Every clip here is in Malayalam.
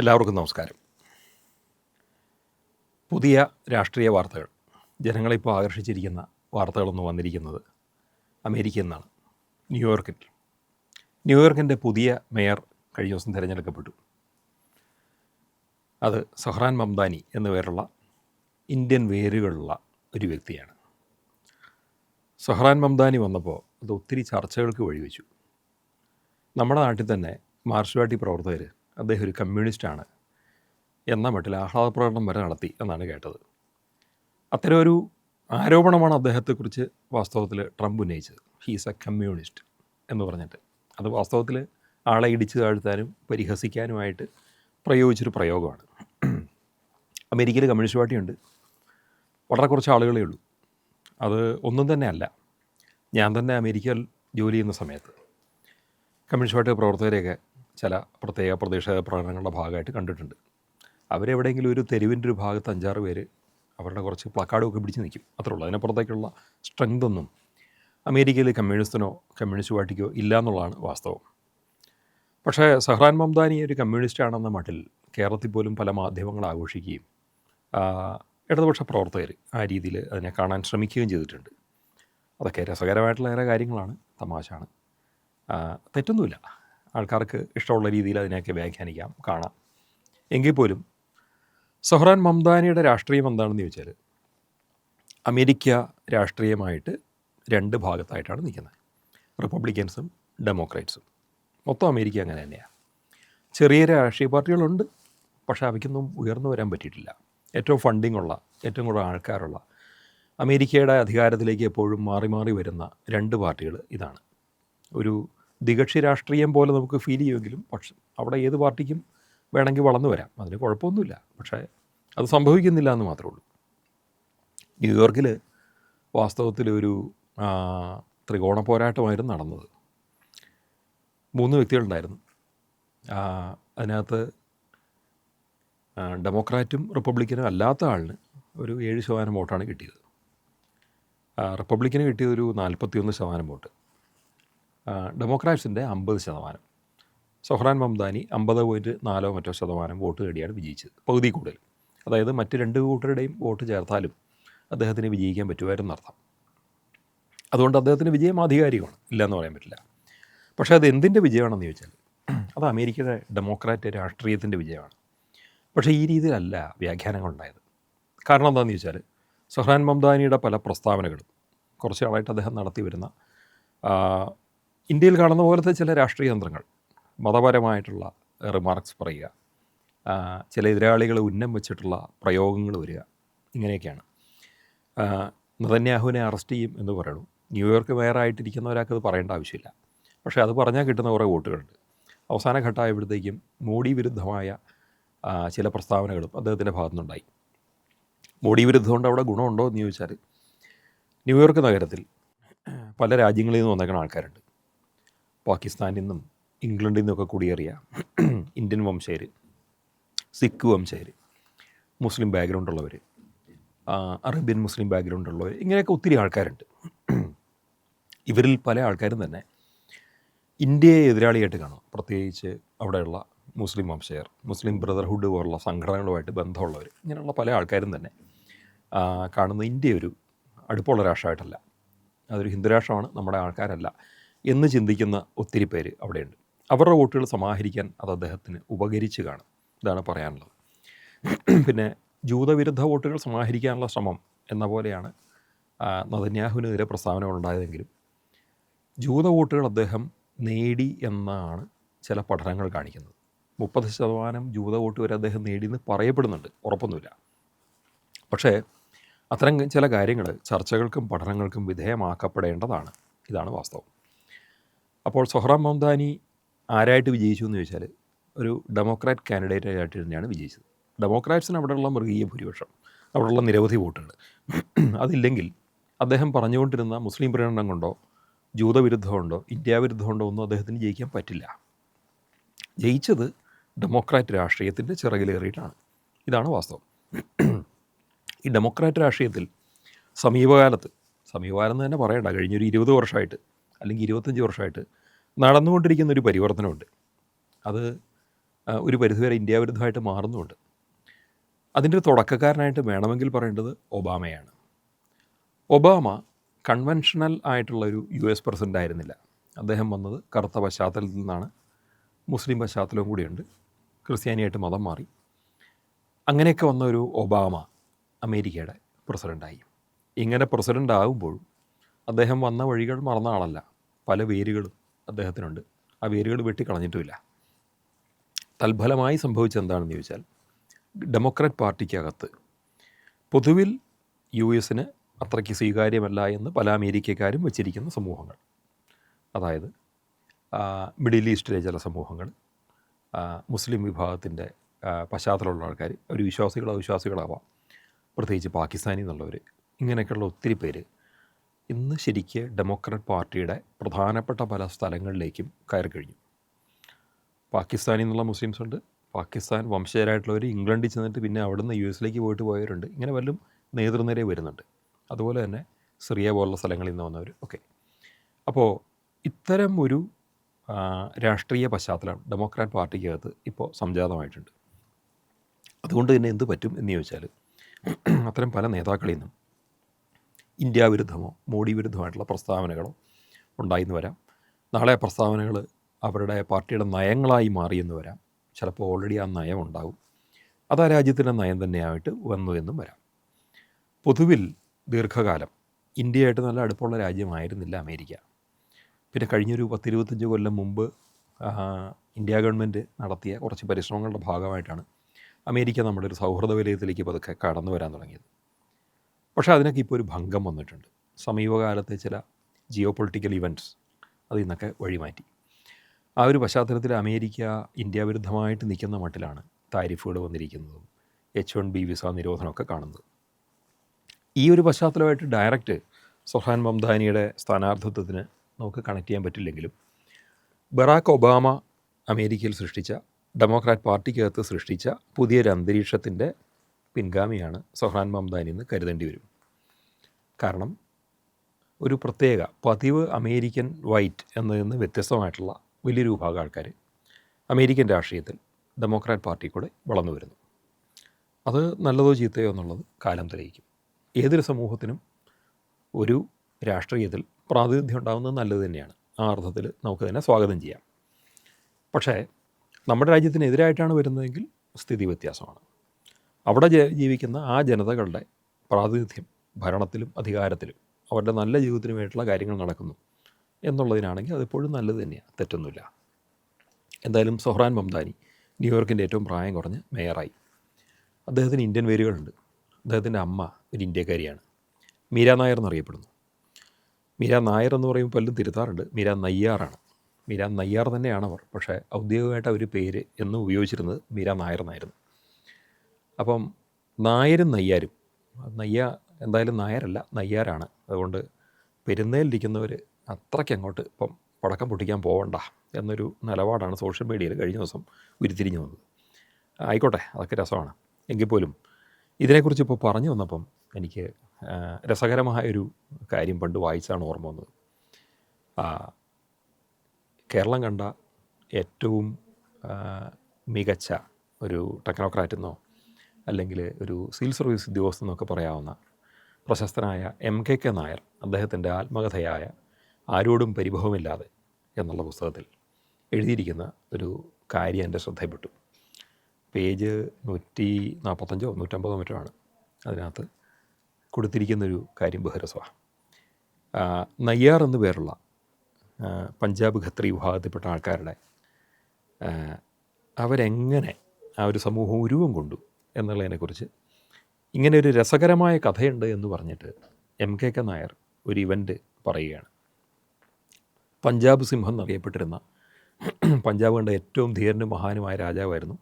എല്ലാവർക്കും നമസ്കാരം. പുതിയ രാഷ്ട്രീയ വാർത്തകൾ. ജനങ്ങളിപ്പോൾ ആകർഷിച്ചിരിക്കുന്ന വാർത്തകളൊന്നും വന്നിരിക്കുന്നത് അമേരിക്കയിൽ നിന്നാണ് ന്യൂയോർക്കിൽ. ന്യൂയോർക്കിന്റെ പുതിയ മേയർ കഴിഞ്ഞ ദിവസം തിരഞ്ഞെടുക്കപ്പെട്ടു. അത് സഹ്റാൻ മംദാനി എന്ന പേരുള്ള ഇന്ത്യൻ വേരുകളുള്ള ഒരു വ്യക്തിയാണ്. സഹ്റാൻ മംദാനി വന്നപ്പോൾ അത് ഒത്തിരി ചർച്ചകൾക്ക് വഴിവെച്ചു. നമ്മുടെ നാട്ടിൽ തന്നെ മാർക്സ്വാട്ടി പ്രവർത്തകർ അദ്ദേഹം ഒരു കമ്മ്യൂണിസ്റ്റാണ് എന്ന മട്ടിൽ ആഹ്ലാദ പ്രകടനം വരെ നടത്തി എന്നാണ് കേട്ടത്. അത്തരം ഒരു ആരോപണമാണ് അദ്ദേഹത്തെക്കുറിച്ച് വാസ്തവത്തിൽ ട്രംപ് ഉന്നയിച്ചത്. ഹീസ് എ കമ്മ്യൂണിസ്റ്റ് എന്ന് പറഞ്ഞിട്ട്. അത് വാസ്തവത്തിൽ ആളെ ഇടിച്ചു താഴ്ത്താനും പരിഹസിക്കാനുമായിട്ട് പ്രയോഗിച്ചൊരു പ്രയോഗമാണ്. അമേരിക്കയിൽ കമ്മ്യൂണിസ്റ്റ് പാർട്ടിയുണ്ട്. വളരെ കുറച്ച് ആളുകളേ ഉള്ളൂ. അത് ഒന്നും തന്നെ അല്ല. ഞാൻ തന്നെ അമേരിക്കയിൽ ജോലി ചെയ്യുന്ന സമയത്ത് കമ്മ്യൂണിസ്റ്റ് പാർട്ടി പ്രവർത്തകരെയൊക്കെ ചില പ്രത്യേക പ്രതിഷേധ പ്രകടനങ്ങളുടെ ഭാഗമായിട്ട് കണ്ടിട്ടുണ്ട്. അവരെവിടെയെങ്കിലും ഒരു തെരുവിന്റെ ഒരു ഭാഗത്ത് അഞ്ചാറ് പേര് അവരുടെ കുറച്ച് പ്ലക്കാർഡൊക്കെ പിടിച്ച് നിൽക്കും. അത്രേ ഉള്ളൂ. അതിനപ്പുറത്തേക്കുള്ള സ്ട്രെങ്ത് ഒന്നും അമേരിക്കയിൽ കമ്മ്യൂണിസ്റ്റിനോ കമ്മ്യൂണിസ്റ്റ് പാർട്ടിക്കോ ഇല്ല എന്നുള്ളതാണ് വാസ്തവം. പക്ഷേ സഹ്റാൻ മംദാനി ഒരു കമ്മ്യൂണിസ്റ്റ് ആണെന്ന മട്ടിൽ കേരളത്തിൽ പോലും പല മാധ്യമങ്ങൾ ആഘോഷിക്കുകയും ഇടതുപക്ഷ പ്രവർത്തകർ ആ രീതിയിൽ അതിനെ കാണാൻ ശ്രമിക്കുകയും ചെയ്തിട്ടുണ്ട്. അതൊക്കെ രസകരമായിട്ടുള്ള ഏറെ കാര്യങ്ങളാണ്. തമാശാണ്. തെറ്റൊന്നുമില്ല. ആൾക്കാർക്ക് ഇഷ്ടമുള്ള രീതിയിൽ അതിനെയൊക്കെ വ്യാഖ്യാനിക്കാം കാണാം. എങ്കിൽ പോലും സൊഹ്റാൻ മംദാനിയുടെ രാഷ്ട്രീയം എന്താണെന്ന് ചോദിച്ചാൽ അമേരിക്ക രാഷ്ട്രീയമായിട്ട് രണ്ട് ഭാഗത്തായിട്ടാണ് നിൽക്കുന്നത്. റിപ്പബ്ലിക്കൻസും ഡെമോക്രാറ്റ്സും. മൊത്തം അമേരിക്ക അങ്ങനെ തന്നെയാണ് ചെറിയ രാഷ്ട്രീയ പാർട്ടികളുണ്ട് പക്ഷേ അവയ്ക്കൊന്നും ഉയർന്നു വരാൻ പറ്റിയിട്ടില്ല. ഏറ്റവും ഫണ്ടിംഗ് ഉള്ള ഏറ്റവും കൂടുതൽ ആൾക്കാരുള്ള അമേരിക്കയുടെ അധികാരത്തിലേക്ക് എപ്പോഴും മാറി മാറി വരുന്ന രണ്ട് പാർട്ടികൾ ഇതാണ്. ഒരു ദികക്ഷി രാഷ്ട്രീയം പോലെ നമുക്ക് ഫീൽ ചെയ്യുമെങ്കിലും പക്ഷെ അവിടെ ഏത് പാർട്ടിക്കും വേണമെങ്കിൽ വളർന്നു വരാം. അതിന് കുഴപ്പമൊന്നുമില്ല. പക്ഷേ അത് സംഭവിക്കുന്നില്ല എന്ന് മാത്രമേ ഉള്ളൂ. ന്യൂയോർക്കിൽ വാസ്തവത്തിൽ ഒരു ത്രികോണ പോരാട്ടമായിരുന്നു നടന്നത്. മൂന്ന് വ്യക്തികളുണ്ടായിരുന്നു. അതിനകത്ത് ഡെമോക്രാറ്റും റിപ്പബ്ലിക്കനും അല്ലാത്ത ആളിന് ഒരു ഏഴ് ശതമാനം വോട്ടാണ് കിട്ടിയത്. റിപ്പബ്ലിക്കന് കിട്ടിയത് ഒരു നാൽപ്പത്തിയൊന്ന് ശതമാനം വോട്ട്. ഡെമോക്രാറ്റ്സിന്റെ അമ്പത് ശതമാനം. സൊഹ്റാൻ മംദാനി അമ്പത് പോയിന്റ് നാലോ മറ്റോ ശതമാനം വോട്ട് നേടിയാണ് വിജയിച്ചത് പകുതി കൂടുതൽ. അതായത് മറ്റ് രണ്ട് കൂട്ടരുടെയും വോട്ട് ചേർത്താലും അദ്ദേഹത്തിന് വിജയിക്കാൻ പറ്റുമായിരുന്നു അർത്ഥം. അതുകൊണ്ട് അദ്ദേഹത്തിന് വിജയം ആധികാരികമാണ് ഇല്ലയെന്ന് പറയാൻ പറ്റില്ല. പക്ഷേ അത് എന്തിന്റെ വിജയമാണെന്ന് ചോദിച്ചാൽ അത് അമേരിക്കയുടെ ഡെമോക്രാറ്റ് രാഷ്ട്രീയത്തിന്റെ വിജയമാണ്. പക്ഷേ ഈ രീതിയിലല്ല വ്യാഖ്യാനങ്ങളുണ്ടായത്. കാരണം എന്താണെന്ന് ചോദിച്ചാൽ സൊഹ്റാൻ മംദാനിയുടെ പല പ്രസ്താവനകളും കുറച്ച് നാളായിട്ട് അദ്ദേഹം നടത്തി വരുന്ന ഇന്ത്യയിൽ കാണുന്ന പോലത്തെ ചില രാഷ്ട്രീയ തന്ത്രങ്ങൾ മതപരമായിട്ടുള്ള റിമാർക്സ് പറയുക ചില എതിരാളികളെ ഉന്നം വെച്ചിട്ടുള്ള പ്രയോഗങ്ങൾ വരിക ഇങ്ങനെയൊക്കെയാണ്. നതന്യാഹുവിനെ അറസ്റ്റ് ചെയ്യും എന്ന് പറയണു ന്യൂയോർക്ക് മേയറായിട്ടിരിക്കുന്ന ഒരാൾക്ക് അത് പറയേണ്ട ആവശ്യമില്ല. പക്ഷേ അത് പറഞ്ഞാൽ കിട്ടുന്ന കുറേ വോട്ടുകളുണ്ട്. അവസാന ഘട്ടമായപ്പോഴത്തേക്കും മോഡി വിരുദ്ധമായ ചില പ്രസ്താവനകളും അദ്ദേഹത്തിന്റെ ഭാഗത്തുനിന്നുണ്ടായി. മോഡി വിരുദ്ധം കൊണ്ട് അവിടെ ഗുണമുണ്ടോ എന്ന് ചോദിച്ചാൽ ന്യൂയോർക്ക് നഗരത്തിൽ പല രാജ്യങ്ങളിൽ നിന്ന് വന്നേക്കുന്ന ആൾക്കാരുണ്ട്. പാകിസ്ഥാനിൽ നിന്നും ഇംഗ്ലണ്ടിൽ നിന്നൊക്കെ കുടിയേറിയ ഇന്ത്യൻ വംശജർ സിഖ് വംശജർ മുസ്ലിം ബാക്ക്ഗ്രൗണ്ട് ഉള്ളവർ അറേബ്യൻ മുസ്ലിം ബാക്ക്ഗ്രൗണ്ട് ഉള്ളവർ ഇങ്ങനെയൊക്കെ ഒത്തിരി ആൾക്കാരുണ്ട്. ഇവരിൽ പല ആൾക്കാരും തന്നെ ഇന്ത്യയെ എതിരാളിയായിട്ട് കാണും. പ്രത്യേകിച്ച് അവിടെയുള്ള മുസ്ലിം വംശജർ മുസ്ലിം ബ്രദർഹുഡ് പോലുള്ള സംഘടനകളുമായിട്ട് ബന്ധമുള്ളവർ ഇങ്ങനെയുള്ള പല ആൾക്കാരും തന്നെ കാണുന്ന ഇന്ത്യ ഒരു അടുപ്പമുള്ള രാഷ്ട്രമായിട്ടല്ല. അതൊരു ഹിന്ദു രാഷ്ട്രമാണ് നമ്മുടെ ആൾക്കാരല്ല. എന്ന് ചിന്തിക്കുന്ന ഒത്തിരി പേര് അവിടെയുണ്ട്. അവരുടെ വോട്ടുകൾ സമാഹരിക്കാൻ അത് അദ്ദേഹത്തിന് ഉപകരിച്ച് കാണും. ഇതാണ് പറയാനുള്ളത്. പിന്നെ ജൂതവിരുദ്ധ വോട്ടുകൾ സമാഹരിക്കാനുള്ള ശ്രമം എന്ന പോലെയാണ് നദന്യാഹുവിനെതിരെ പ്രസ്താവനകൾ ഉണ്ടായതെങ്കിലും ജൂത വോട്ടുകൾ അദ്ദേഹം നേടി എന്നാണ് ചില പഠനങ്ങൾ കാണിക്കുന്നത്. മുപ്പത് ശതമാനം ജൂത വോട്ട് വരെ അദ്ദേഹം നേടിയെന്ന് പറയപ്പെടുന്നുണ്ട്. ഉറപ്പൊന്നുമില്ല. പക്ഷേ അത്തരം ചില കാര്യങ്ങൾ ചർച്ചകൾക്കും പഠനങ്ങൾക്കും വിധേയമാക്കപ്പെടേണ്ടതാണ്. ഇതാണ് വാസ്തവം. അപ്പോൾ സൊഹ്റാം മംദാനി ആരായിട്ട് വിജയിച്ചു എന്ന് ചോദിച്ചാൽ ഒരു ഡെമോക്രാറ്റ് കാൻഡിഡേറ്റ് ആയിട്ട് തന്നെയാണ് വിജയിച്ചത്. ഡെമോക്രാറ്റ്സിന് അവിടെയുള്ള മൃഗീയ ഭൂരിപക്ഷം അവിടെയുള്ള നിരവധി വോട്ടുകൾ അതില്ലെങ്കിൽ അദ്ദേഹം പറഞ്ഞുകൊണ്ടിരുന്ന മുസ്ലിം പ്രീണനം കൊണ്ടോ ജൂതവിരുദ്ധമുണ്ടോ ഇന്ത്യ വിരുദ്ധമുണ്ടോ ഒന്നും അദ്ദേഹത്തിന് ജയിക്കാൻ പറ്റില്ല. ജയിച്ചത് ഡെമോക്രാറ്റ് രാഷ്ട്രീയത്തിന്റെ ചിറകിലേറിയിട്ടാണ് ഇതാണ് വാസ്തവം. ഈ ഡെമോക്രാറ്റ് രാഷ്ട്രീയത്തിൽ സമീപകാലത്ത് സമീപകാലം എന്ന് തന്നെ പറയണ്ട കഴിഞ്ഞൊരു ഇരുപത് വർഷമായിട്ട് അല്ലെങ്കിൽ ഇരുപത്തഞ്ച് വർഷമായിട്ട് നടന്നുകൊണ്ടിരിക്കുന്ന ഒരു പരിവർത്തനമുണ്ട്. അത് ഒരു പരിധിവരെ ഇന്ത്യ വിരുദ്ധമായിട്ട് മാറുന്നുമുണ്ട് അതിന്റെ ഒരു തുടക്കക്കാരനായിട്ട് വേണമെങ്കിൽ പറയേണ്ടത് ഒബാമയാണ്. ഒബാമ കൺവെൻഷണൽ ആയിട്ടുള്ള ഒരു യു എസ് പ്രസിഡന്റ് ആയിരുന്നില്ല. അദ്ദേഹം വന്നത് കറുത്ത പശ്ചാത്തലത്തിൽ നിന്നാണ്. മുസ്ലിം പശ്ചാത്തലവും കൂടിയുണ്ട്. ക്രിസ്ത്യാനിയായിട്ട് മതം മാറി. അങ്ങനെയൊക്കെ വന്ന ഒരു ഒബാമ അമേരിക്കയുടെ പ്രസിഡന്റായി ഇങ്ങനെ പ്രസിഡന്റ് ആകുമ്പോഴും അദ്ദേഹം വന്ന വഴികൾ മറന്ന ആളല്ല. പല വേരുകളും അദ്ദേഹത്തിനുണ്ട്. ആ വേരുകൾ വെട്ടിക്കളഞ്ഞിട്ടുമില്ല. തൽഫലമായി സംഭവിച്ചത് എന്താണെന്ന് ചോദിച്ചാൽ ഡെമോക്രാറ്റ് പാർട്ടിക്കകത്ത് പൊതുവിൽ യു എസിന് അത്രയ്ക്ക് സ്വീകാര്യമല്ല എന്ന് പല അമേരിക്കക്കാരും വച്ചിരിക്കുന്ന സമൂഹങ്ങൾ. അതായത് മിഡിൽ ഈസ്റ്റിലെ ചില സമൂഹങ്ങൾ മുസ്ലിം വിഭാഗത്തിന്റെ പശ്ചാത്തലമുള്ള ആൾക്കാർ അവർ വിശ്വാസികളോ അവിശ്വാസികളാവാം. പ്രത്യേകിച്ച് പാകിസ്ഥാനി എന്നുള്ളവർ ഇങ്ങനെയൊക്കെയുള്ള ഒത്തിരി പേര് ഇന്ന് ശരിക്ക് ഡെമോക്രാറ്റ് പാർട്ടിയുടെ പ്രധാനപ്പെട്ട പല സ്ഥലങ്ങളിലേക്കും കയറി കഴിഞ്ഞു. പാകിസ്ഥാനിൽ നിന്നുള്ള മുസ്ലിംസ് ഉണ്ട്. പാകിസ്ഥാൻ വംശജരായിട്ടുള്ളവർ ഇംഗ്ലണ്ടിൽ ചെന്നിട്ട് പിന്നെ അവിടുന്ന് യു എസിലേക്ക് പോയിട്ട് പോയവരുണ്ട്. ഇങ്ങനെ വല്ലതും നേതൃനിരയെ വരുന്നുണ്ട്. അതുപോലെ തന്നെ സിറിയ പോലുള്ള സ്ഥലങ്ങളിൽ നിന്ന് വന്നവർ ഓക്കെ അപ്പോൾ ഇത്തരം ഒരു രാഷ്ട്രീയ പശ്ചാത്തലം ഡെമോക്രാറ്റ് പാർട്ടിക്കകത്ത് ഇപ്പോൾ സംജാതമായിട്ടുണ്ട്. അതുകൊണ്ട് തന്നെ എന്ത് പറ്റും എന്ന് ചോദിച്ചാൽ അത്തരം പല നേതാക്കളിൽ നിന്നും ഇന്ത്യ വിരുദ്ധമോ മോഡി വിരുദ്ധമായിട്ടുള്ള പ്രസ്താവനകളോ ഉണ്ടായിന്ന് വരാം. നാളെ പ്രസ്താവനകൾ അവരുടെ പാർട്ടിയുടെ നയങ്ങളായി മാറിയെന്ന് വരാം. ചിലപ്പോൾ ഓൾറെഡി ആ നയം ഉണ്ടാകും അതാ രാജ്യത്തിന്റെ നയം തന്നെയായിട്ട് വന്നു എന്നും വരാം. പൊതുവിൽ ദീർഘകാലം ഇന്ത്യയായിട്ട് നല്ല അടുപ്പമുള്ള രാജ്യമായിരുന്നില്ല അമേരിക്ക. പിന്നെ കഴിഞ്ഞൊരു പത്തിരുപത്തഞ്ച് കൊല്ലം മുമ്പ് ഇന്ത്യ ഗവൺമെന്റ് നടത്തിയ കുറച്ച് പരിശ്രമങ്ങളുടെ ഭാഗമായിട്ടാണ് അമേരിക്ക നമ്മുടെ ഒരു സൗഹൃദ വലയത്തിലേക്ക് പതുക്കെ കടന്നു വരാൻ തുടങ്ങിയത്. പക്ഷേ അതിനൊക്കെ ഇപ്പോൾ ഒരു ഭംഗം വന്നിട്ടുണ്ട്. സമീപകാലത്തെ ചില ജിയോ പൊളിറ്റിക്കൽ ഇവന്റ്സ് അതിൽ നിന്നൊക്കെ വഴിമാറ്റി. ആ ഒരു പശ്ചാത്തലത്തിൽ അമേരിക്ക ഇന്ത്യ വിരുദ്ധമായിട്ട് നിൽക്കുന്ന മട്ടിലാണ് താരിഫുകൾ വന്നിരിക്കുന്നതും എച്ച് വൺ ബി വിസ നിരോധനമൊക്കെ കാണുന്നത്. ഈ ഒരു പശ്ചാത്തലമായിട്ട് ഡയറക്റ്റ് സൊഹാൻ മംദാനിയുടെ സ്ഥാനാർത്ഥിത്വത്തിന് നമുക്ക് കണക്ട് ചെയ്യാൻ പറ്റില്ലെങ്കിലും ബറാക്ക് ഒബാമ അമേരിക്കയിൽ സൃഷ്ടിച്ച ഡെമോക്രാറ്റ് പാർട്ടിക്കകത്ത് സൃഷ്ടിച്ച പുതിയൊരു അന്തരീക്ഷത്തിന്റെ പിൻഗാമിയാണ് സൊഹാൻ മംദാനി എന്ന് കരുതേണ്ടി വരും. കാരണം ഒരു പ്രത്യേക പതിവ് അമേരിക്കൻ വൈറ്റ് എന്നതിൽ നിന്ന് വ്യത്യസ്തമായിട്ടുള്ള വലിയൊരു വിഭാഗം ആൾക്കാർ അമേരിക്കൻ രാഷ്ട്രീയത്തിൽ ഡെമോക്രാറ്റ് പാർട്ടി കൂടെ വളർന്നു വരുന്നു. അത് നല്ലതോ ചീത്തയോ എന്നുള്ളത് കാലം തെളിയിക്കും. ഏതൊരു സമൂഹത്തിനും ഒരു രാഷ്ട്രീയത്തിൽ പ്രാതിനിധ്യം ഉണ്ടാകുന്നത് നല്ലത് തന്നെയാണ്. ആ അർത്ഥത്തിൽ നമുക്ക് തന്നെ സ്വാഗതം ചെയ്യാം. പക്ഷേ നമ്മുടെ രാജ്യത്തിനെതിരായിട്ടാണ് വരുന്നതെങ്കിൽ സ്ഥിതി വ്യത്യാസമാണ്. അവിടെ ജീവിക്കുന്ന ആ ജനതകളുടെ പ്രാതിനിധ്യം ഭരണത്തിലും അധികാരത്തിലും അവരുടെ നല്ല ജീവിതത്തിന് വേണ്ടിയിട്ടുള്ള കാര്യങ്ങൾ നടക്കുന്നു എന്നുള്ളതിനാണെങ്കിൽ അതെപ്പോഴും നല്ലത് തന്നെയാണ് തെറ്റൊന്നുമില്ല. എന്തായാലും സൊഹ്റാൻ മംദാനി ന്യൂയോർക്കിന്റെ ഏറ്റവും പ്രായം കുറഞ്ഞ മേയറായി. അദ്ദേഹത്തിന് ഇന്ത്യൻ വേരുകളുണ്ട്. അദ്ദേഹത്തിന്റെ അമ്മ ഒരു ഇന്ത്യക്കാരിയാണ്. മീര നായർ എന്നറിയപ്പെടുന്നു. മീര നായർ എന്ന് പറയുമ്പോൾ പലരും തിരുത്താറുണ്ട്. മീര നയ്യാറാണ്. മീര നയ്യാർ തന്നെയാണ് അവർ. പക്ഷേ ഔദ്യോഗികമായിട്ട് അവർ പേര് എന്ന് ഉപയോഗിച്ചിരുന്നത് മീര നായർ എന്നായിരുന്നു. അപ്പം നായരും നയ്യാരും. നയ്യ എന്തായാലും നായരല്ല നയ്യാരാണ്. അതുകൊണ്ട് പെരുന്നേലിരിക്കുന്നവർ അത്രയ്ക്ക് അങ്ങോട്ട് ഇപ്പം പടക്കം പൊട്ടിക്കാൻ പോവണ്ട എന്നൊരു നിലപാടാണ് സോഷ്യൽ മീഡിയയിൽ കഴിഞ്ഞ ദിവസം ഉരുത്തിരിഞ്ഞു വന്നത്. ആയിക്കോട്ടെ അതൊക്കെ രസമാണ്. എങ്കിൽ പോലും ഇതിനെക്കുറിച്ച് ഇപ്പോൾ പറഞ്ഞു വന്നപ്പം എനിക്ക് രസകരമായൊരു കാര്യം പണ്ട് വായിച്ചാണ് ഓർമ്മ വന്നത്. കേരളം കണ്ട ഏറ്റവും മികച്ച ഒരു ടെക്നോക്രാറ്റ് എന്നോ അല്ലെങ്കിൽ ഒരു സിവിൽ സർവീസ് ഉദ്യോഗസ്ഥ എന്നൊക്കെ പറയാവുന്ന പ്രശസ്തനായ എം കെ കെ നായർ അദ്ദേഹത്തിന്റെ ആത്മകഥയായ ആരോടും പരിഭവമില്ലാതെ എന്നുള്ള പുസ്തകത്തിൽ എഴുതിയിരിക്കുന്ന ഒരു കാര്യം എന്റെ ശ്രദ്ധയിൽപ്പെട്ടു. പേജ് നൂറ്റി നാൽപ്പത്തഞ്ചോ നൂറ്റമ്പതോ മറ്റോ ആണ് അതിനകത്ത് കൊടുത്തിരിക്കുന്നൊരു കാര്യം ബഹുരസമാണ് നയ്യാർ എന്നു പേരുള്ള പഞ്ചാബ് ഖത്രി വിഭാഗത്തിൽപ്പെട്ട ആൾക്കാരുടെ അവരെങ്ങനെ ആ ഒരു സമൂഹം ഉരുവം കൊണ്ടു എന്നുള്ളതിനെക്കുറിച്ച് ഇങ്ങനെ ഒരു രസകരമായ കഥയുണ്ട് എന്ന് പറഞ്ഞിട്ട് എം കെ കെ നായർ ഒരു ഇവന്റ് പറയുകയാണ്. പഞ്ചാബ് സിംഹം എന്നറിയപ്പെട്ടിരുന്ന പഞ്ചാബ് കണ്ട ഏറ്റവും ധീരനും മഹാനുമായ രാജാവായിരുന്നു.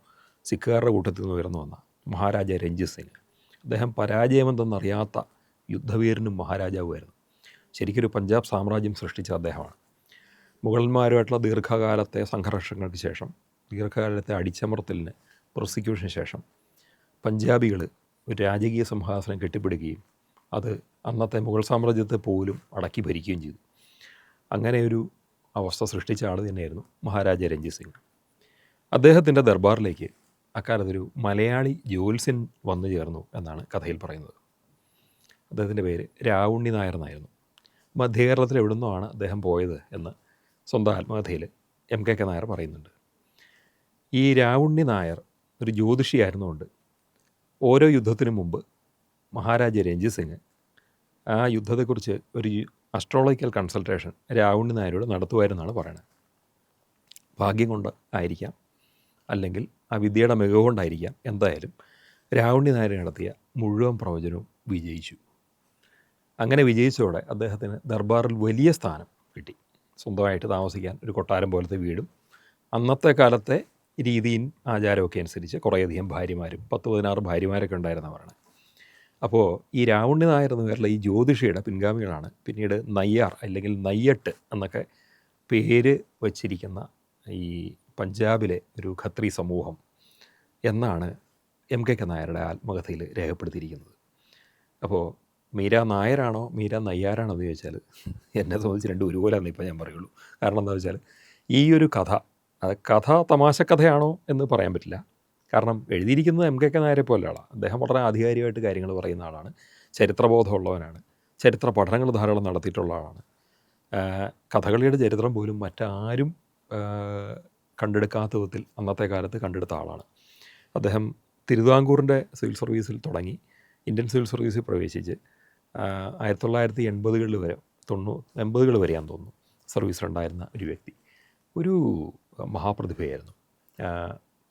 സിഖുകാരുടെ കൂട്ടത്തിൽ നിന്ന് ഉയർന്നു വന്ന മഹാരാജ രഞ്ജിത് സിംഗ്. അദ്ദേഹം പരാജയമെന്തെന്നറിയാത്ത യുദ്ധവീരനും മഹാരാജാവുമായിരുന്നു. ശരിക്കൊരു പഞ്ചാബ് സാമ്രാജ്യം സൃഷ്ടിച്ച അദ്ദേഹമാണ്. മുഗളന്മാരുമായിട്ടുള്ള ദീർഘകാലത്തെ സംഘർഷങ്ങൾക്ക് ശേഷം ദീർഘകാലത്തെ അടിച്ചമർത്തലിന് പ്രോസിക്യൂഷന് ശേഷം പഞ്ചാബികൾ ഒരു രാജകീയ സിംഹാസനം കെട്ടിപ്പിടിക്കുകയും അത് അന്നത്തെ മുഗൾ സാമ്രാജ്യത്തെ പോലും അടക്കി ഭരിക്കുകയും ചെയ്തു. അങ്ങനെ ഒരു അവസ്ഥ സൃഷ്ടിച്ച ആൾ തന്നെയായിരുന്നു മഹാരാജ രഞ്ജിത് സിംഗ്. അദ്ദേഹത്തിന്റെ ദർബാറിലേക്ക് അക്കാലത്തൊരു മലയാളി ജ്യോത്സ്യൻ വന്നു ചേർന്നു എന്നാണ് കഥയിൽ പറയുന്നത്. അദ്ദേഹത്തിന്റെ പേര് രാവുണ്ണി നായർ എന്നായിരുന്നു മധ്യകേരളത്തിൽ എവിടെ നിന്നാണ് അദ്ദേഹം പോയത് എന്ന് സ്വന്തം ആത്മകഥയിൽ എം കെ കെ നായർ പറയുന്നുണ്ട്. ഈ രാവുണ്ണി നായർ ഒരു ജ്യോതിഷിയായിരുന്നുകൊണ്ട് ഓരോ യുദ്ധത്തിനു മുമ്പ് മഹാരാജ രഞ്ജിത് സിംഗ് ആ യുദ്ധത്തെക്കുറിച്ച് ഒരു അസ്ട്രോളജിക്കൽ കൺസൾട്ടേഷൻ രാവുണ്ണി നായരോട് നടത്തുമായിരുന്നാണ് പറയുന്നത് ഭാഗ്യം കൊണ്ട് ആയിരിക്കാം അല്ലെങ്കിൽ ആ വിദ്യയുടെ മികവ് കൊണ്ടായിരിക്കാം. എന്തായാലും രാവുണ്ണി നായർ നടത്തിയ മുഴുവൻ പ്രവചനവും വിജയിച്ചു. അങ്ങനെ വിജയിച്ചതോടെ അദ്ദേഹത്തിന് ദർബാറിൽ വലിയ സ്ഥാനം കിട്ടി. സ്വന്തമായിട്ട് താമസിക്കാൻ ഒരു കൊട്ടാരം പോലത്തെ വീടും അന്നത്തെ കാലത്തെ രീതിയും ആചാരമൊക്കെ അനുസരിച്ച് കുറേയധികം ഭാര്യമാരും പത്ത് പതിനാറ് ഭാര്യമാരൊക്കെ ഉണ്ടായിരുന്നവരാണ് അപ്പോൾ ഈ രാവണ്യ നായർ എന്ന് പേരുള്ള ഈ ജ്യോതിഷിയുടെ പിൻഗാമികളാണ് പിന്നീട് നയ്യാർ അല്ലെങ്കിൽ നയ്യട്ട് എന്നൊക്കെ പേര് വച്ചിരിക്കുന്ന ഈ പഞ്ചാബിലെ ഒരു ഖത്രി സമൂഹം എന്നാണ് എം കെ കെ നായരുടെ ആത്മകഥയിൽ രേഖപ്പെടുത്തിയിരിക്കുന്നത്. അപ്പോൾ മീര നായരാണോ മീര നയ്യാരാണോ എന്ന് ചോദിച്ചാൽ എന്നെ സംബന്ധിച്ച് രണ്ടും ഒരുപോലെയാണെന്ന് ഇപ്പോൾ ഞാൻ പറയുള്ളൂ. കാരണം എന്താ വെച്ചാൽ ഈ ഒരു കഥ അത് കഥ തമാശ കഥയാണോ എന്ന് പറയാൻ പറ്റില്ല. കാരണം എഴുതിയിരിക്കുന്നത് എം കെ കെ നായരെ പോലെയാണ് അദ്ദേഹം വളരെ ആധികാരികമായിട്ട് കാര്യങ്ങൾ പറയുന്ന ആളാണ്. ചരിത്രബോധമുള്ളവനാണ്. ചരിത്ര പഠനങ്ങൾ ധാരാളം നടത്തിയിട്ടുള്ള ആളാണ്. കഥകളിയുടെ ചരിത്രം പോലും മറ്റാരും കണ്ടെടുക്കാത്ത വിധത്തിൽ അന്നത്തെ കാലത്ത് കണ്ടെടുത്ത ആളാണ്. അദ്ദേഹം തിരുവിതാംകൂറിന്റെ സിവിൽ സർവീസിൽ തുടങ്ങി ഇന്ത്യൻ സിവിൽ സർവീസിൽ പ്രവേശിച്ച് ആയിരത്തി തൊള്ളായിരത്തി എൺപതുകളിൽ വരെ തൊണ്ണൂ എൺപതുകൾ വരെയാണെന്ന് തോന്നുന്നു സർവീസിലുണ്ടായിരുന്ന ഒരു വ്യക്തി. ഒരു മഹാപ്രതിഭയായിരുന്നു.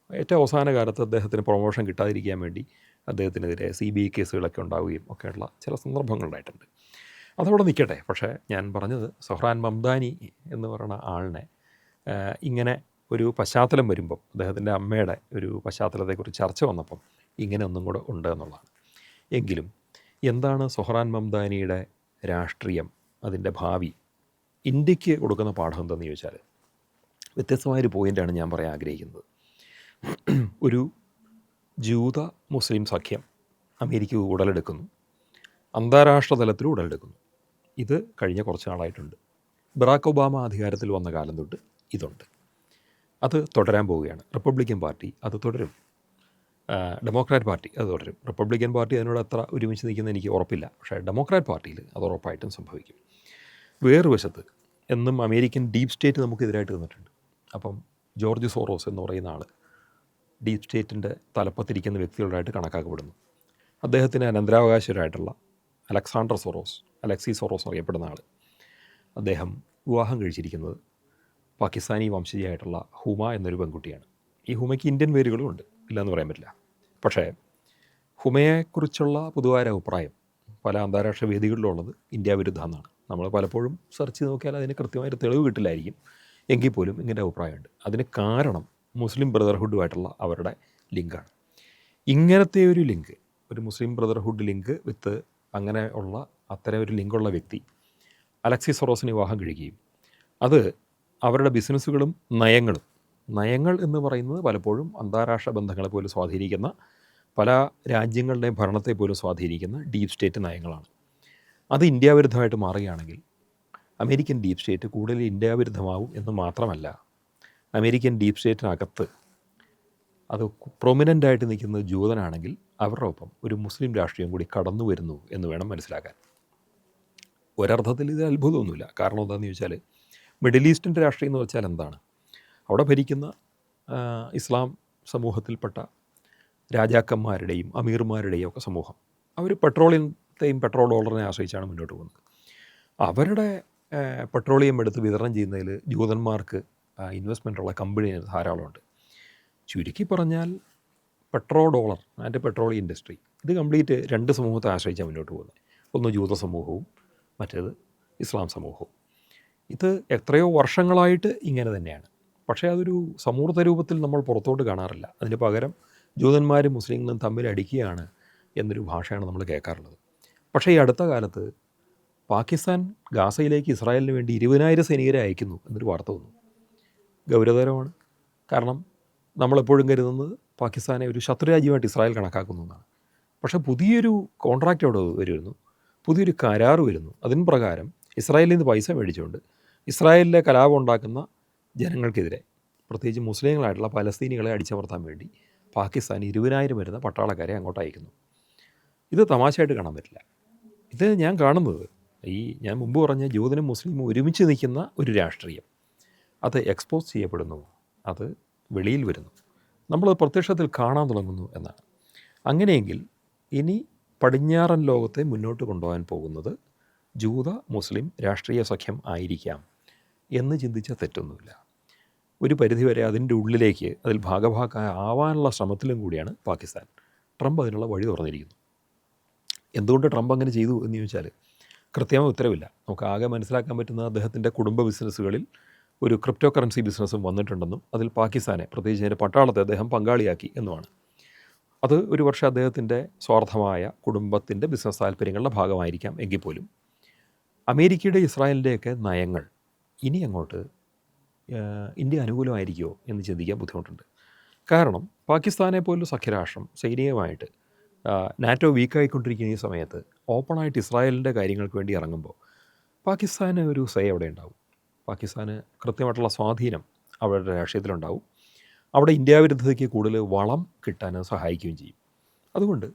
ഏറ്റവും അവസാന കാലത്ത് അദ്ദേഹത്തിന് പ്രൊമോഷൻ കിട്ടാതിരിക്കാൻ വേണ്ടി അദ്ദേഹത്തിനെതിരെ സി ബി ഐ കേസുകളൊക്കെ ഉണ്ടാവുകയും ഒക്കെയുള്ള ചില സന്ദർഭങ്ങളുണ്ടായിട്ടുണ്ട് അതവിടെ നിൽക്കട്ടെ. പക്ഷേ ഞാൻ പറഞ്ഞത് സൊഹ്റാൻ മംദാനി എന്ന് പറയുന്ന ആളിനെ ഇങ്ങനെ ഒരു പശ്ചാത്തലം വരുമ്പം അദ്ദേഹത്തിന്റെ അമ്മയുടെ ഒരു പശ്ചാത്തലത്തെക്കുറിച്ച് ചർച്ച വന്നപ്പം ഇങ്ങനെ ഒന്നും കൂടെ ഉണ്ട് എന്നുള്ളതാണ്. എങ്കിലും എന്താണ് സൊഹ്റാൻ മംദാനിയുടെ രാഷ്ട്രീയം അതിന്റെ ഭാവി ഇന്ത്യയ്ക്ക് കൊടുക്കുന്ന പാഠം എന്തെന്ന് ചോദിച്ചാൽ വ്യത്യസ്തമായൊരു പോയിന്റാണ് ഞാൻ പറയാൻ ആഗ്രഹിക്കുന്നത്. ഒരു ജൂത മുസ്ലിം സഖ്യം അമേരിക്ക ഉടലെടുക്കുന്നു. അന്താരാഷ്ട്ര തലത്തിൽ ഉടലെടുക്കുന്നു. ഇത് കഴിഞ്ഞ കുറച്ച് നാളായിട്ടുണ്ട് ബറാക്ക് ഒബാമ അധികാരത്തിൽ വന്ന കാലം തൊട്ട് ഇതുണ്ട്. അത് തുടരാൻ പോവുകയാണ്. റിപ്പബ്ലിക്കൻ പാർട്ടി അത് തുടരും. ഡെമോക്രാറ്റ് പാർട്ടി അത് തുടരും. റിപ്പബ്ലിക്കൻ പാർട്ടി അതിനോട് അത്ര ഒരുമിച്ച് നിൽക്കുന്ന എനിക്ക് ഉറപ്പില്ല. പക്ഷേ ഡെമോക്രാറ്റ് പാർട്ടിയിൽ അത് ഉറപ്പായിട്ടും സംഭവിക്കും. വേറൊരു വശത്ത് എന്നും അമേരിക്കൻ ഡീപ് സ്റ്റേറ്റ് നമുക്കെതിരായിട്ട് നിന്നിട്ടുണ്ട്. അപ്പം ജോർജ് സോറോസ് എന്ന് പറയുന്ന ആൾ ഡീപ് സ്റ്റേറ്റിന്റെ തലപ്പത്തിരിക്കുന്ന വ്യക്തികളായിട്ട് കണക്കാക്കപ്പെടുന്നു. അദ്ദേഹത്തിന് അനന്തരാവകാശരായിട്ടുള്ള അലക്സാണ്ടർ സൊറോസ് അലക്സി സൊറോസ് അറിയപ്പെടുന്ന ആൾ അദ്ദേഹം വിവാഹം കഴിച്ചിരിക്കുന്നത് പാകിസ്ഥാനി വംശജയായിട്ടുള്ള ഹുമ എന്നൊരു പെൺകുട്ടിയാണ്. ഈ ഹുമയ്ക്ക് ഇന്ത്യൻ പേരുകളും ഉണ്ട്. ഇല്ലയെന്ന് പറയാൻ പറ്റില്ല. പക്ഷേ ഹുമയെക്കുറിച്ചുള്ള പൊതുവായ അഭിപ്രായം പല അന്താരാഷ്ട്ര വേദികളിലുള്ളത് ഇന്ത്യ വിരുദ്ധ എന്നാണ്. നമ്മൾ പലപ്പോഴും സെർച്ച് ചെയ്ത് നോക്കിയാൽ അതിന് കൃത്യമായൊരു തെളിവ് കിട്ടില്ലായിരിക്കും. എങ്കിൽ പോലും ഇങ്ങനെ അഭിപ്രായമുണ്ട്. അതിന് കാരണം മുസ്ലിം ബ്രദർഹുഡുമായിട്ടുള്ള അവരുടെ ലിങ്കാണ്. ഇങ്ങനത്തെ ഒരു ലിങ്ക് ഒരു മുസ്ലിം ബ്രദർഹുഡ് ലിങ്ക് വിത്ത് അങ്ങനെ ഉള്ള അത്തരം ഒരു ലിങ്കുള്ള വ്യക്തി അലക്സി സൊറോസിന് വിവാഹം കഴിക്കുകയും അത് അവരുടെ ബിസിനസ്സുകളും നയങ്ങളും നയങ്ങൾ എന്ന് പറയുന്നത് പലപ്പോഴും അന്താരാഷ്ട്ര ബന്ധങ്ങളെ പോലും സ്വാധീനിക്കുന്ന പല രാജ്യങ്ങളുടെയും ഭരണത്തെ പോലും സ്വാധീനിക്കുന്ന ഡീപ് സ്റ്റേറ്റ് നയങ്ങളാണ്. അത് ഇന്ത്യ വിരുദ്ധമായിട്ട് മാറുകയാണെങ്കിൽ അമേരിക്കൻ ഡീപ് സ്റ്റേറ്റ് കൂടുതൽ ഇന്ത്യ വിരുദ്ധമാവും എന്ന് മാത്രമല്ല അമേരിക്കൻ ഡീപ് സ്റ്റേറ്റിനകത്ത് അത് പ്രൊമിനന്റ് ആയിട്ട് നിൽക്കുന്നത് ജൂതനാണെങ്കിൽ അവരുടെ ഒപ്പം ഒരു മുസ്ലിം രാഷ്ട്രീയം കൂടി കടന്നു വരുന്നു എന്ന് വേണം മനസ്സിലാക്കാൻ. ഒരർത്ഥത്തിൽ ഇത് അത്ഭുതമൊന്നുമില്ല. കാരണം എന്താണെന്ന് ചോദിച്ചാൽ മിഡിൽ ഈസ്റ്റിന്റെ രാഷ്ട്രീയം എന്ന് വെച്ചാൽ എന്താണ്? അവിടെ ഭരിക്കുന്ന ഇസ്ലാം സമൂഹത്തിൽപ്പെട്ട രാജാക്കന്മാരുടെയും അമീർമാരുടെയും ഒക്കെ സമൂഹം. അവർ പെട്രോളിയത്തെയും പെട്രോൾ ഡോളറിനെ ആശ്രയിച്ചാണ് മുന്നോട്ട് പോകുന്നത്. അവരുടെ പെട്രോളിയം എടുത്ത് വിതരണം ചെയ്യുന്നതിൽ ജൂതന്മാർക്ക് ഇൻവെസ്റ്റ്മെന്റുള്ള കമ്പനി ധാരാളമുണ്ട്. ചുരുക്കി പറഞ്ഞാൽ petro dollar and petroleum industry ഇത് കംപ്ലീറ്റ് രണ്ട് സമൂഹത്തെ ആശ്രയിച്ചാണ് മുന്നോട്ട് പോകുന്നത്. ഒന്ന് ജൂത സമൂഹവും മറ്റേത് ഇസ്ലാം സമൂഹവും. ഇത് എത്രയോ വർഷങ്ങളായിട്ട് ഇങ്ങനെ തന്നെയാണ്. പക്ഷേ അതൊരു സമൂർത്ത രൂപത്തിൽ നമ്മൾ പുറത്തോട്ട് കാണാറില്ല. അതിന് പകരം ജൂതന്മാരും മുസ്ലിങ്ങളും തമ്മിൽ അടിക്കുകയാണ് എന്നൊരു ഭാഷയാണ് നമ്മൾ കേൾക്കാറുള്ളത്. പക്ഷേ ഈ അടുത്ത കാലത്ത് പാകിസ്ഥാൻ ഗാസയിലേക്ക് ഇസ്രായേലിന് വേണ്ടി ഇരുപതിനായിരം സൈനികരെ അയക്കുന്നു എന്നൊരു വാർത്ത വന്നു. ഗൗരവതരമാണ്. കാരണം നമ്മളെപ്പോഴും കരുതുന്നത് പാകിസ്ഥാനെ ഒരു ശത്രുരാജ്യമായിട്ട് ഇസ്രായേൽ കണക്കാക്കുന്നു എന്നാണ്. പക്ഷേ പുതിയൊരു കോൺട്രാക്റ്റ് അവിടെ വരുന്നു. പുതിയൊരു കരാർ വരുന്നു. അതിന് പ്രകാരം ഇസ്രായേലിൽ നിന്ന് പൈസ മേടിച്ചുകൊണ്ട് ഇസ്രായേലിലെ കലാപം ഉണ്ടാക്കുന്ന ജനങ്ങൾക്കെതിരെ പ്രത്യേകിച്ച് മുസ്ലിങ്ങളായിട്ടുള്ള പലസ്തീനികളെ അടിച്ചമർത്താൻ വേണ്ടി പാകിസ്ഥാൻ ഇരുപതിനായിരം വരുന്ന പട്ടാളക്കാരെ അങ്ങോട്ട് അയക്കുന്നു. ഇത് തമാശയായിട്ട് കാണാൻ പറ്റില്ല. ഇത് ഞാൻ കാണുന്നത് ഈ ഞാൻ മുമ്പ് പറഞ്ഞ ജൂതനും മുസ്ലിമും ഒരുമിച്ച് നിൽക്കുന്ന ഒരു രാഷ്ട്രീയം. അത് എക്സ്പോസ് ചെയ്യപ്പെടുന്നു. അത് വെളിയിൽ വരുന്നു. നമ്മൾ പ്രത്യക്ഷത്തിൽ കാണാൻ തുടങ്ങുന്നു എന്നാണ്. അങ്ങനെയെങ്കിൽ ഇനി പടിഞ്ഞാറൻ ലോകത്തെ മുന്നോട്ട് കൊണ്ടുപോകാൻ പോകുന്നത് ജൂത മുസ്ലിം രാഷ്ട്രീയ സഖ്യം ആയിരിക്കാം എന്ന് ചിന്തിച്ച തെറ്റൊന്നുമില്ല. ഒരു പരിധിവരെ അതിന്റെ ഉള്ളിലേക്ക് അതിൽ ഭാഗഭാക്കായ ആവാനുള്ള ശ്രമത്തിലും കൂടിയാണ് പാകിസ്ഥാൻ. ട്രംപ് അതിനുള്ള വഴി തുറന്നിരിക്കുന്നു. എന്തുകൊണ്ട് ട്രംപ് അങ്ങനെ ചെയ്തു എന്ന് ചോദിച്ചാൽ കൃത്യമായ ഉത്തരവില്ല. നമുക്ക് ആകെ മനസ്സിലാക്കാൻ പറ്റുന്ന അദ്ദേഹത്തിന്റെ കുടുംബ ബിസിനസ്സുകളിൽ ഒരു ക്രിപ്റ്റോ കറൻസി ബിസിനസ്സും വന്നിട്ടുണ്ടെന്നും അതിൽ പാകിസ്ഥാനെ പ്രത്യേകിച്ച് അതിന്റെ പട്ടാളത്തെ അദ്ദേഹം പങ്കാളിയാക്കി എന്നുമാണ്. അത് ഒരു വർഷം അദ്ദേഹത്തിന്റെ സ്വാർത്ഥമായ കുടുംബത്തിന്റെ ബിസിനസ് താല്പര്യങ്ങളുടെ ഭാഗമായിരിക്കാം എങ്കിൽ പോലും. അമേരിക്കയുടെ ഇസ്രായേലിന്റെയൊക്കെ നയങ്ങൾ ഇനി അങ്ങോട്ട് ഇന്ത്യ അനുകൂലമായിരിക്കുമോ എന്ന് ചിന്തിക്കാൻ ബുദ്ധിമുട്ടുണ്ട്. കാരണം പാകിസ്ഥാനെ പോലൊരു സഖ്യരാഷ്ട്രം സൈനികമായിട്ട് നാറ്റോ വീക്കായിക്കൊണ്ടിരിക്കുന്ന ഈ സമയത്ത് ഓപ്പണായിട്ട് ഇസ്രായേലിന്റെ കാര്യങ്ങൾക്ക് വേണ്ടി ഇറങ്ങുമ്പോൾ പാകിസ്ഥാന് ഒരു സേ അവിടെ ഉണ്ടാവും. പാകിസ്ഥാന് കൃത്യമായിട്ടുള്ള സ്വാധീനം അവരുടെ രാഷ്ട്രീയത്തിലുണ്ടാവും. അവിടെ ഇന്ത്യ വിരുദ്ധതയ്ക്ക് കൂടുതൽ വളം കിട്ടാൻ സഹായിക്കുകയും ചെയ്യും. അതുകൊണ്ട്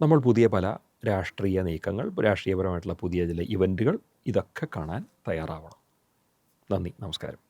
നമ്മൾ പുതിയ പല രാഷ്ട്രീയ നീക്കങ്ങൾ രാഷ്ട്രീയപരമായിട്ടുള്ള പുതിയ ചില ഇവന്റുകൾ ഇതൊക്കെ കാണാൻ തയ്യാറാവണം. നന്ദി നമസ്കാരം.